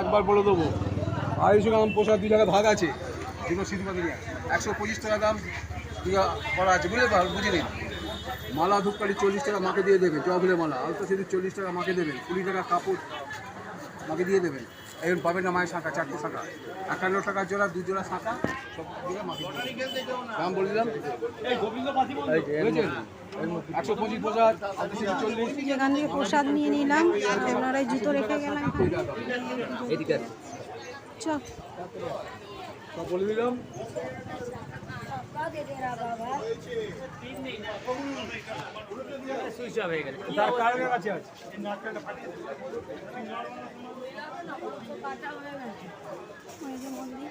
পাঁচবার বলে দেবো। আড়াইশো গ্রাম পোশাক দু জায়গায় ভাগ আছে। দুটো সিদ্ধ একশো পঁচিশ টাকা দাম করা আছে বুঝলে বুঝে নিন। মালা ধূপকাঠি চল্লিশ টাকা মাকে দিয়ে দেবেন জবলে মালা। আলতা সিঁদুর চল্লিশ টাকা মাকে দেবেন, কুড়ি টাকা কাপড় মাকে দিয়ে দেবেন। এখন পাবেন না মায়ের শাঁখা চারটে শাঁখা। একান্ন টাকা জোড়া দু জোড়া শাঁখা সব দিয়ে মাকে দাম বলে দিলাম? একশো পঁচিশ প্রসাদ চল্লিশ। থেকে প্রসাদ নিয়ে নিলাম ওনারাই জুতো রেখে গেলাম চ সব বলে দিলাম। ওই যে মন্দির।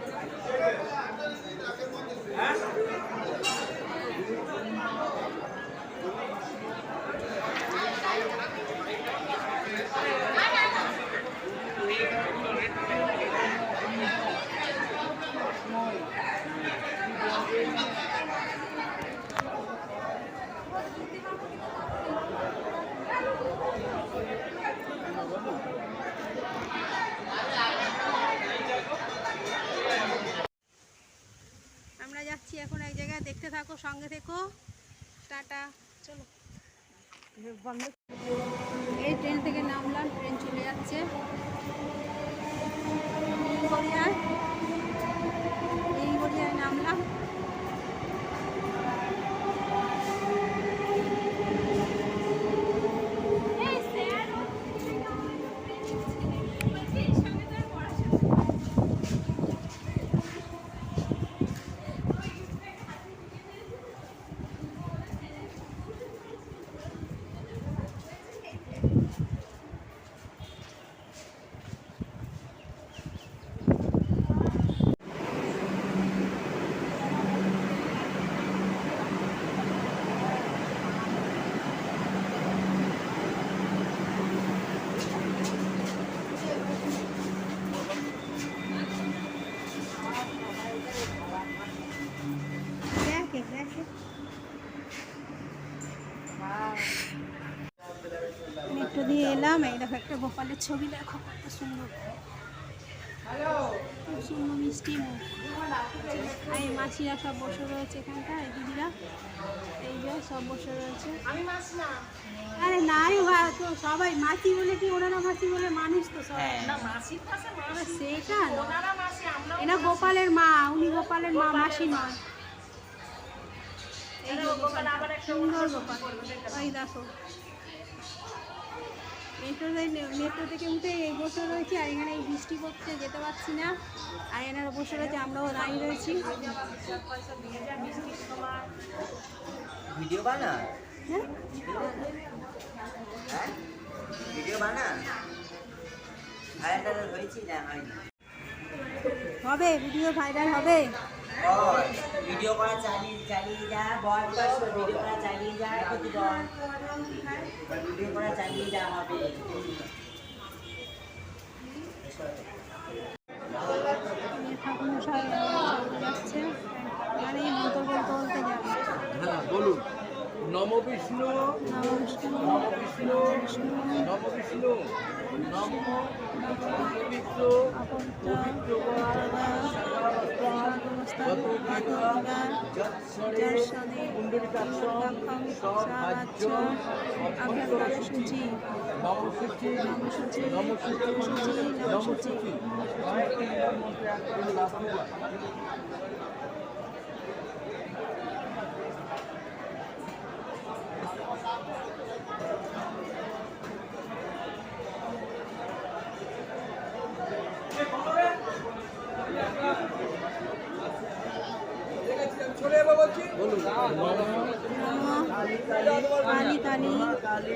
আমরা যাচ্ছি এখন এক জায়গায় দেখতে থাকো সঙ্গে থেকো। টাটা। চলো। এই ট্রেন থেকে নামলাম ট্রেন চলে যাচ্ছে এই গড়িয়ায় নামলাম দেখে দেখে মেট্রো দিয়ে এলাম এই দেখো একটা গোপালের ছবি দেখো কত সুন্দর। খুব সুন্দর মিষ্টি মুখ। আর এই মাসিরা সব বসে রয়েছে এখানটায় এই দিদিরা। এই যে সব বসে রয়েছে। আরে নাই সবাই মাসি বলে কি ওনারা মাসি বলে মানুষ তো সবাই। না মাসির কাছে মাছ আরে সেটা না। ওনারা মাসি আমরা এরা গোপালের মা উনি গোপালের মা মাসি নয় এই যে গোপাল, সুন্দর গোপাল। ওই দেখো। মেট্রোতে মেট্রো থেকে উঠে এই বসে রয়েছি আর এখানে এই বৃষ্টি পড়ছে যেতে পারছি না। আর এনারা বসে রয়েছে আমরাও দাঁড়িয়ে রয়েছি। ভিডিও বানা হ্যাঁ? হ্যাঁ? ভিডিও বানা ভাইরাল হয়েছি না হয়নি। হবে ভিডিও ভাইরাল হবে। বল ভিডিও করা চালিয়ে চালিয়ে যা বল ভিডিও করা চালিয়ে যা বল ভিডিও করা চালিয়ে যা হবে ঠাকুর যাচ্ছে। মানে এই মন্ত্র বলতে বলতে যাবে হ্যাঁ বলুন। নম বিষ্ণু নম বিষ্ণু নম বিষ্ণু নম পবিত্র সূচি নমসূচি নমসূচি নমসূচি নমসূচি মায়ের তিনবার মন্ত্রে একবার লাভ দুবার চলে যাব বলছি বলুন নমঃ কালী কালী মহাকালী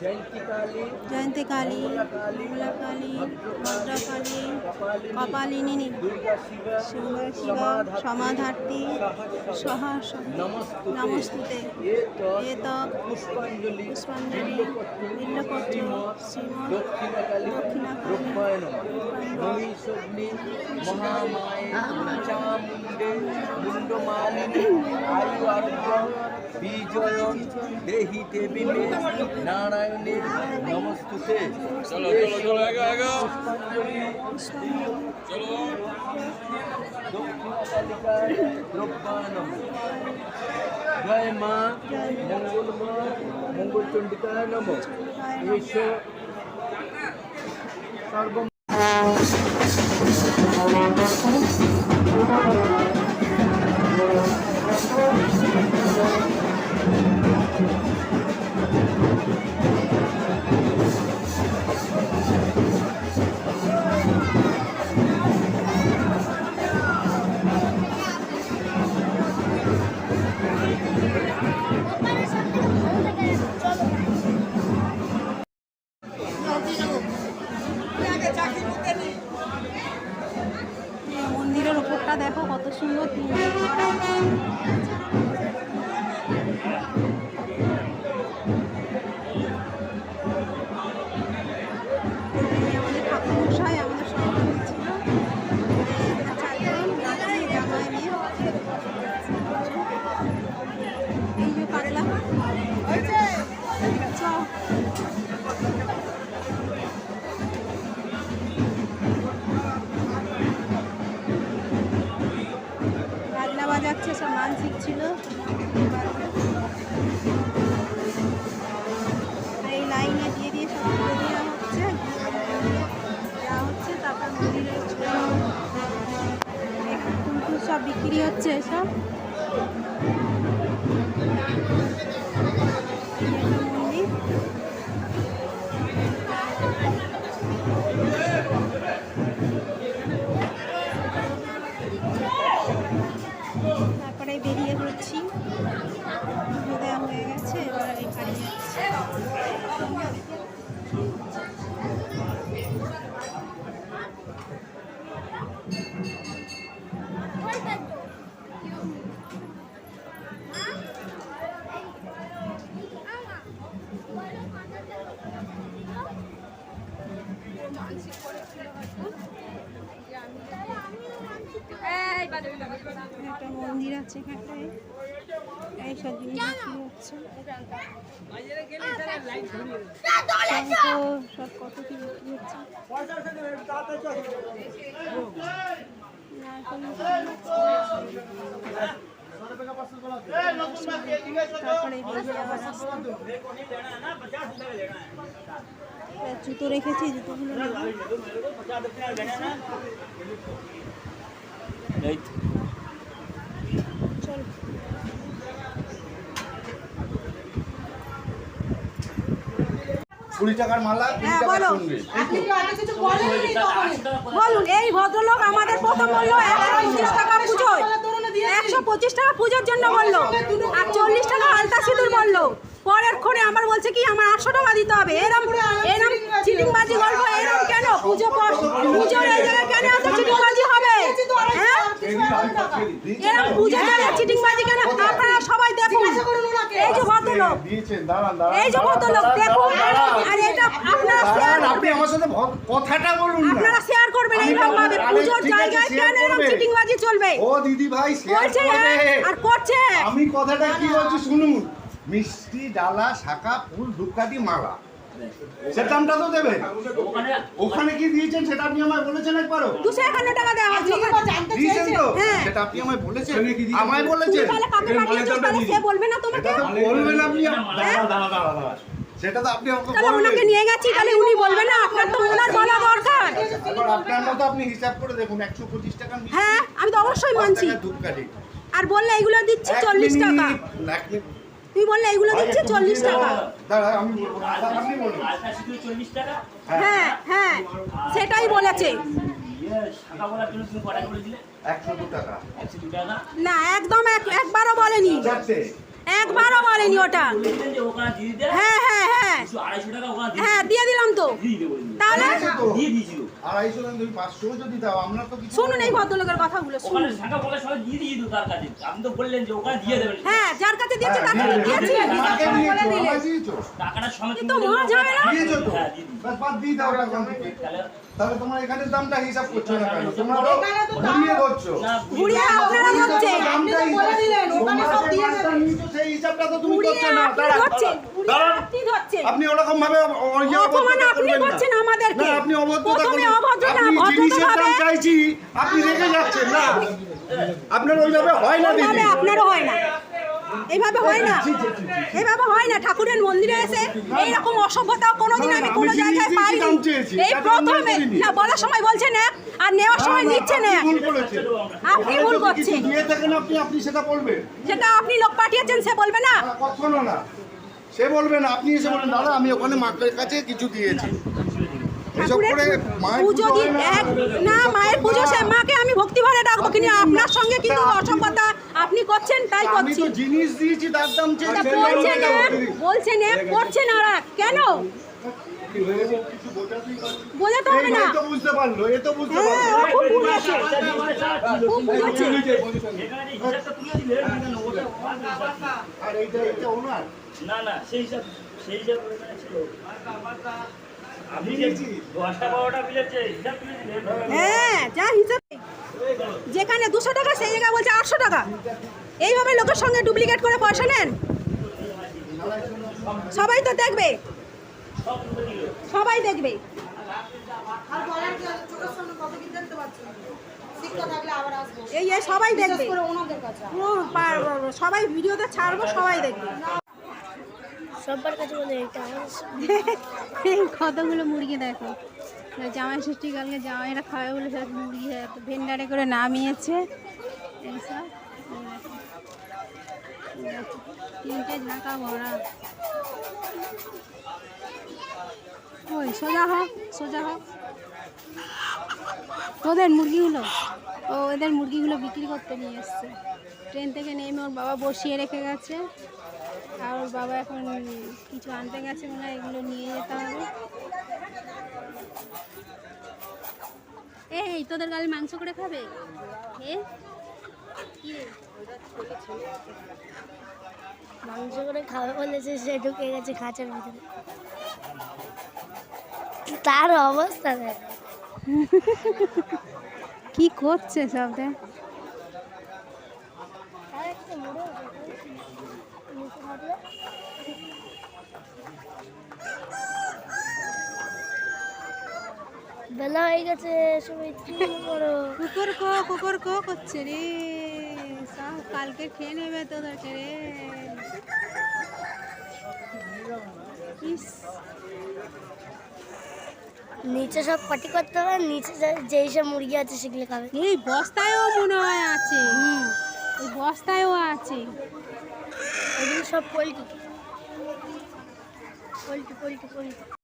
জয়ন্তী কালী জয়ন্তী কালী মঙ্গলা কালী ভদ্রকালী কপালিনী শিবা শিব সমাধার্থী সহা নমস্তুতে এত পুষ্পাঞ্জলি পুষ্পাঞ্জলি মহামায়ে চামুণ্ডে মুন্ডমালিনী আয়ু আরোগ্য বিজয়ন দেহি দেবী মে নারায়ণে নমস্তুতে। চলো চলো চলো পুষ্পাঞ্জলি দক্ষিণা কালিকা দ্রব্যানম জয় মা মঙ্গল মা মঙ্গল চণ্ডিকা নম। এসো সর্ব এই বিক্রি হচ্ছে সব এইসব জিনিস হচ্ছে। সব কত কি বিক্রি হচ্ছে। জুতো রেখেছি জুতোগুলো নেব। চল। কুড়ি টাকার মালা কুড়ি হ্যাঁ, বলো। বলুন এই ভদ্রলোক আমাদের প্রথম বলল একশো পুজোয়। পঁচিশ টাকা পুজোর জন্য বলল। আর চল্লিশ টাকা আলতা সিঁদুর বলল। পরের ক্ষণে আমার বলছে কি আমার আটশো টাকা দিতে হবে। এরম এরম চিটিংবাজি গল্প এরম কেন? পুজো পর পুজোর এই জায়গায় কেন এত চিটিংবাজি চিটিংবাজি কেন আপনারা সবাই দেখুন। এই যে ভদ্রলোক। এই যে ভদ্রলোক দেখুন। আর এটা আপনারা শেয়ার আপনি আমার সাথে কথাটা বলুন আপনারা শেয়ার করবেন এইরকম ভাবে। পুজোর জায়গায় কেন এরকম। চিটিংবাজি চলবে? ও দিদি ভাই শেয়ার করছে করবে। আর করছে। আমি কথাটা কি বলছি শুনুন। মিষ্টি ডালা শাখা ফুল ধূপকাঠি মালা। দামটা তো দেবেন ওখানে কি দিয়েছেন সেটা আপনি আমায় বলেছেন একবারও? দুশো একান্ন টাকা দেওয়া হচ্ছে দিয়েছেন তো? হ্যাঁ। সেটা আপনি আমায় বলেছেন? আমায় বলেছেন। তাহলে কাকে পাঠিয়েছো তাহলে সে বলবে না তোমাকে? বলবেন আপনি দাঁড়া দাঁড়া দাঁড়া সেটা তো আপনি আমাকে তাহলে ওনাকে নিয়ে গেছি তাহলে উনি বলবে না আপনার তো ওনার বলা দরকার। এবার আপনার মতো আপনি হিসাব করে দেখুন একশো পঁচিশ টাকা হ্যাঁ আমি তো অবশ্যই মানছি। আর বললে এগুলো দিচ্ছি এক চল্লিশ টাকা। মিনিট, এক মিনিট। তুমি বললে এগুলো দিচ্ছি চল্লিশ টাকা। বলুন। হ্যাঁ। হ্যাঁ সেটাই বলেছে। টাকা। না? একদম এক- একবারও বলেনি। একবারও বলেনি ওটা। হ্যাঁ হ্যাঁ হ্যাঁ। হ্যাঁ দিয়ে দিলাম তো। তাহলে। আড়াইশো দাম তুমি পাঁচশোও যদি দাও, আমরা তো কিছু শুনুন এই ভদ্রলোকের কথাগুলো শুনুন। ওখানে শাখা বলে সবাই দিয়ে দিয়েছিল তার কাছে। আপনি তো বললেন যে ওখানে দিয়ে দেবেন হ্যাঁ যার কাছে দিয়েছে তাকে হ্যাঁ, দিয়েছি আমাকে দিয়েছ, আমায় টাকাটা সঙ্গে কিন্তু মহা ঝামেলা দিয়েছ তো? দিয়ে। ব্যাস, বাদ দিয়ে দাও টাকা তাহলে তোমার এখানের দামটা হিসাব করছ না কেন? তোমরা তো ঘুরিয়ে ধরছো। ঘুরিয়ে আপনারা ধরছে দামটা হিসাব- তোমরা যে মালটা নিয়েছো, সেই হিসাবটা তো তুমি করছ না। আপনি আপনি ওরকম ভাবে ইয়ে আপনি করছেন আমাদেরকে। না আপনি অভদ্রতা প্রথমে আপনি জিনিসের দাম চাইছি আপনি রেখে যাচ্ছেন না। আপনার ওইভাবে হয় না দিদি। আপনারও হয় না। এইভাবে হয় না। এইভাবে হয় না। ঠাকুরের মন্দিরে এসে এইরকম অসভ্যতা কোনোদিন আমি আমি কোনো জায়গায় পাইনি। এই প্রথমে না বলার সময় বলছেন এক আর নেওয়ার সময় নিচ্ছেন এক আপনি ভুল করছেন। সেটা যেটা আপনি লোক পাঠিয়েছেন সে বলবে না, কখনো না। সে বলবে না আপনি এসে বলেন দাদা আমি ওখানে মাকের কাছে কিছু দিয়েছি। পুজো না। এক না মায়ের পুজো সে মাকে আমি ভক্তি ভরে ডাকবো কিন্তু আপনার সঙ্গে কিন্তু আপনি করছেন তাই করছি। জিনিস দিয়েছি তার দাম বলছেন এক করছেন এক কেন। বোঝাতে হবে না। বুঝতে পারল এ তো বুঝতে পারল। আর এইটা ওনার। না না সেই হিসাব সেই হিসাব ছিল। আপনি দশটা বারোটা বিলের যে হিসাব হ্যাঁ যা হিসাব। যেখানে দুশো টাকা সেই জায়গায় বলছে আটশো টাকা। এইভাবে লোকের সঙ্গে ডুপ্লিকেট করে পয়সা নেন। সবাই তো দেখবে। সবাই দেখবে। এই সবাই দেখবে। সবাই ভিডিওতে ছাড়বো সবাই দেখবে। সবার কাছে বলে কতগুলো মুরগি দেখো। জামাই ষষ্ঠী কালকে জামাইরা খাবে বলে সব মুরগি ভেন্ডারে করে নামিয়েছে। তিনটে ঝাঁকা ভরা। ওই, সোজা হোক সোজা হোক তোদের মুরগিগুলো? ও, ওদের মুরগিগুলো বিক্রি করতে নিয়ে এসছে। ট্রেন থেকে নেমে ওর বাবা বসিয়ে রেখে গেছে। আর ওর বাবা এখন কিছু আনতে গেছে মনে হয় এগুলো নিয়ে যেতে হবে। এই তোদের গালে মাংস করে খাবে? মাংস করে খাবে বলেছে সে ঢুকে গেছে খাঁচার ভিতরে। তার অবস্থা দেখ। কি করছে সব দেখ? বেলা হয়ে গেছে সবাই করো? কুকুর কো কুকুর কো করছে রে। সব কালকে খেয়ে নেবে তোদেরকে রে। নিচে সব পাটি করতে হবে নিচে যে- যেই সব মুরগি আছে সেগুলো খাবে। এই বস্তায়ও মনে হয় আছে। এই বস্তায়ও আছে। এগুলো সব পোলট্রি। Poultry poultry poultry.